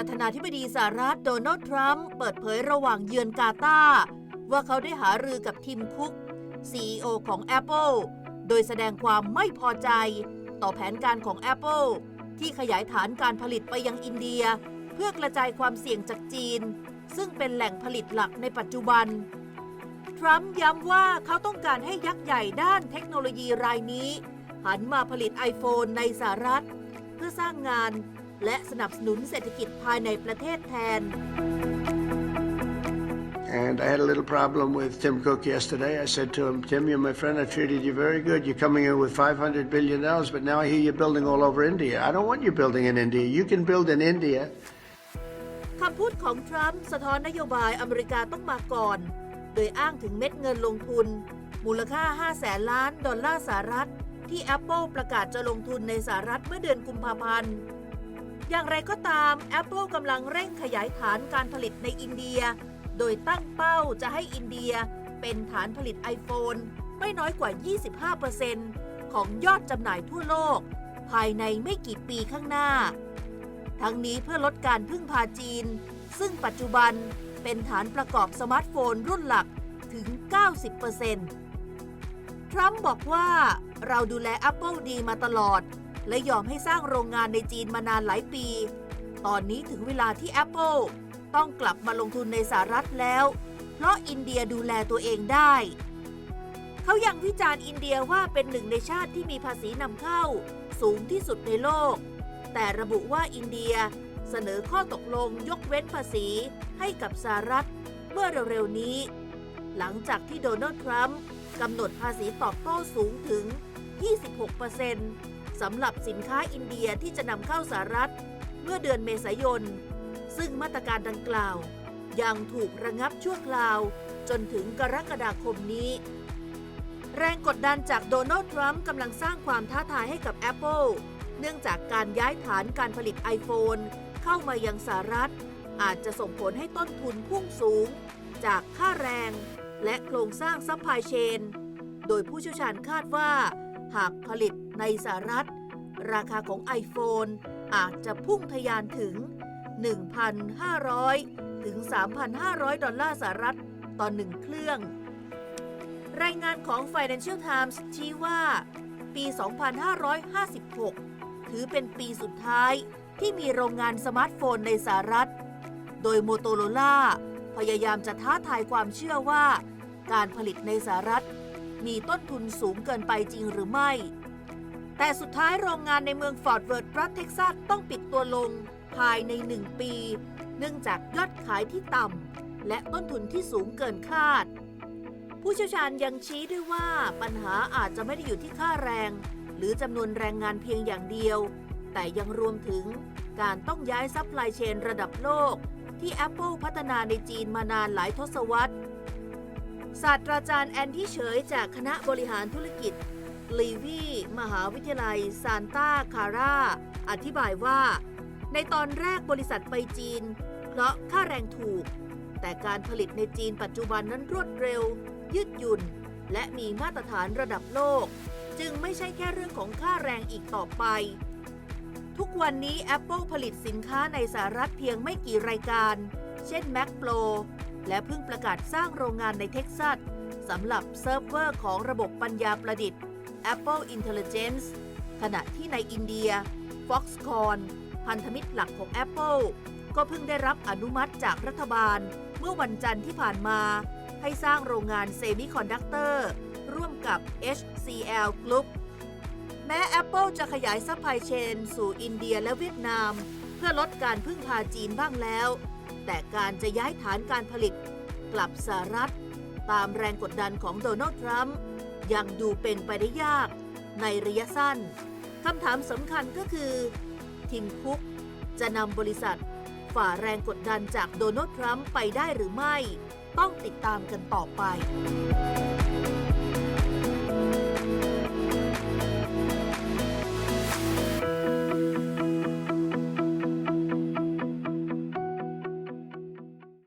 ประธานาธิบดีสหรัฐโดนัลด์ทรัมป์เปิดเผยระหว่างเยือนกาตาร์ว่าเขาได้หารือกับทิมคุก CEO ของ Apple โดยแสดงความไม่พอใจ ต่อแผนการของ Apple ที่ขยายฐานการผลิตไปยังอินเดีย เพื่อกระจายความเสี่ยงจากจีน ซึ่งเป็นแหล่งผลิตหลักในปัจจุบัน ทรัมป์ย้ำว่าเขาต้องการให้ยักษ์ใหญ่ด้านเทคโนโลยีรายนี้ หันมาผลิต iPhone ในสหรัฐ เพื่อสร้างงาน และสนับสนุนเศรษฐกิจภายในประเทศแทน And I had a little problem with Tim Cook yesterday. I said to him, Tim, you're my friend. I treated you very good. You're coming in with $500 billion, but now I hear you're building all over India. I don't want you building in India. You can build in India. คำพูดของทรัมป์สะท้อนนโยบายอเมริกาต้องมาก่อน โดยอ้างถึงเม็ดเงินลงทุน มูลค่า 5 แสนล้านดอลลาร์สหรัฐ ที่ Apple ประกาศจะลงทุนในสหรัฐเมื่อเดือนกุมภาพันธ์ อย่างไรก็ตาม Apple กำลังเร่งขยายฐานการผลิตในอินเดีย โดยตั้งเป้าจะให้อินเดียเป็นฐานผลิต iPhone ไม่น้อยกว่า 25%ของยอดจำหน่ายทั่วโลก ภายในไม่กี่ปีข้างหน้า ทั้งนี้เพื่อลดการพึ่งพาจีน ซึ่งปัจจุบันเป็นฐานประกอบสมาร์ทโฟนรุ่นหลักถึง 90%ทรัมป์บอกว่าเราดูแล Apple ดีมาตลอด และยอมให้สร้างโรงงานในจีนมานานหลายปี ตอนนี้ถึงเวลาที่ Apple ต้องกลับมาลงทุนในสหรัฐแล้ว เพราะอินเดียดูแลตัวเองได้ เขายังวิจารณ์อินเดียว่าเป็นหนึ่งในชาติที่มีภาษีนำเข้า สูงที่สุดในโลก แต่ระบุว่าอินเดียเสนอข้อตกลงยกเว้นภาษีให้กับสหรัฐเมื่อเร็วๆนี้ หลังจากที่โดนัลด์ทรัมป์กำหนดภาษีตอบโต้สูงถึง 26% สำหรับสินค้าอินเดียที่จะนำเข้าสหรัฐ เมื่อเดือนเมษายน ซึ่งมาตรการดังกล่าว ยังถูกระงับชั่วคราวจนถึงกรกฎาคมนี้ แรงกดดันจากโดนัลด์ทรัมป์กำลังสร้างความท้าทายให้กับ Apple เนื่องจากการย้ายฐานการผลิต iPhone เข้ามายังสหรัฐ อาจจะส่งผลให้ต้นทุนพุ่งสูง จากค่าแรงและโครงสร้างซัพพลายเชน โดยผู้เชี่ยวชาญคาดว่า หากผลิตในสหรัฐ ราคาของ iPhone อาจจะพุ่งทะยานถึง 1,500 ถึง 3,500 ดอลลาร์สหรัฐต่อหนึ่งเครื่อง รายงานของ Financial Times ชี้ว่าปี 2556 ถือเป็นปีสุดท้ายที่มีโรงงานสมาร์ทโฟนในสหรัฐ โดย Motorola พยายามจะท้าทายความเชื่อว่า การผลิตในสหรัฐ มีต้นทุนสูงเกินไปจริงหรือไม่ แต่สุดท้ายโรงงานในเมืองฟอร์ดเวิร์ธรัฐเท็กซัสต้องปิดตัวลงภายใน 1 ปี เนื่องจากยอดขายที่ต่ำและต้นทุนที่สูงเกินคาด ผู้เชี่ยวชาญยังชี้ด้วยว่าปัญหาอาจจะไม่ได้อยู่ที่ค่าแรง หรือจำนวนแรงงานเพียงอย่างเดียว แต่ยังรวมถึงการต้องย้ายซัพพลายเชนระดับโลก ที่ Apple พัฒนาในจีนมานานหลายทศวรรษศาสตราจารย์แอนที่เฉยจากคณะบริหารธุรกิจ ลีวีมหาวิทยาลัยซานตาคาร่า อธิบายว่า ในตอนแรกบริษัทไปจีน เพราะค่าแรงถูก แต่การผลิตในจีนปัจจุบันนั้นรวดเร็ว ยืดหยุ่น และมีมาตรฐานระดับโลก จึงไม่ใช่แค่เรื่องของค่าแรงอีกต่อไป ทุกวันนี้ Apple ผลิตสินค้าในสหรัฐเพียงไม่กี่รายการ เช่น Mac Pro และเพิ่งประกาศสร้างโรงงานในเท็กซัสสำหรับเซิร์ฟเวอร์ของระบบปัญญาประดิษฐ์ Apple Intelligence ขณะที่ในอินเดีย Foxconn พันธมิตรหลักของ Apple ก็เพิ่งได้รับอนุมัติจากรัฐบาล เมื่อวันจันทร์ที่ผ่านมา ให้สร้างโรงงานเซมิคอนดักเตอร์ร่วมกับ HCL Group แม้ Apple จะขยายซัพพลายเชนสู่อินเดียและเวียดนาม เพื่อลดการพึ่งพาจีนบ้างแล้ว แต่การจะย้ายฐานการผลิตกลับสหรัฐ ตามแรงกดดันของโดนัลด์ทรัมป์ ยังดูเป็นไปได้ยากในระยะสั้น คำถามสำคัญก็คือทิมคุกจะนำบริษัท ฝ่าแรงกดดันจากโดนัลด์ทรัมป์ไปได้หรือไม่ ต้องติดตามกันต่อไป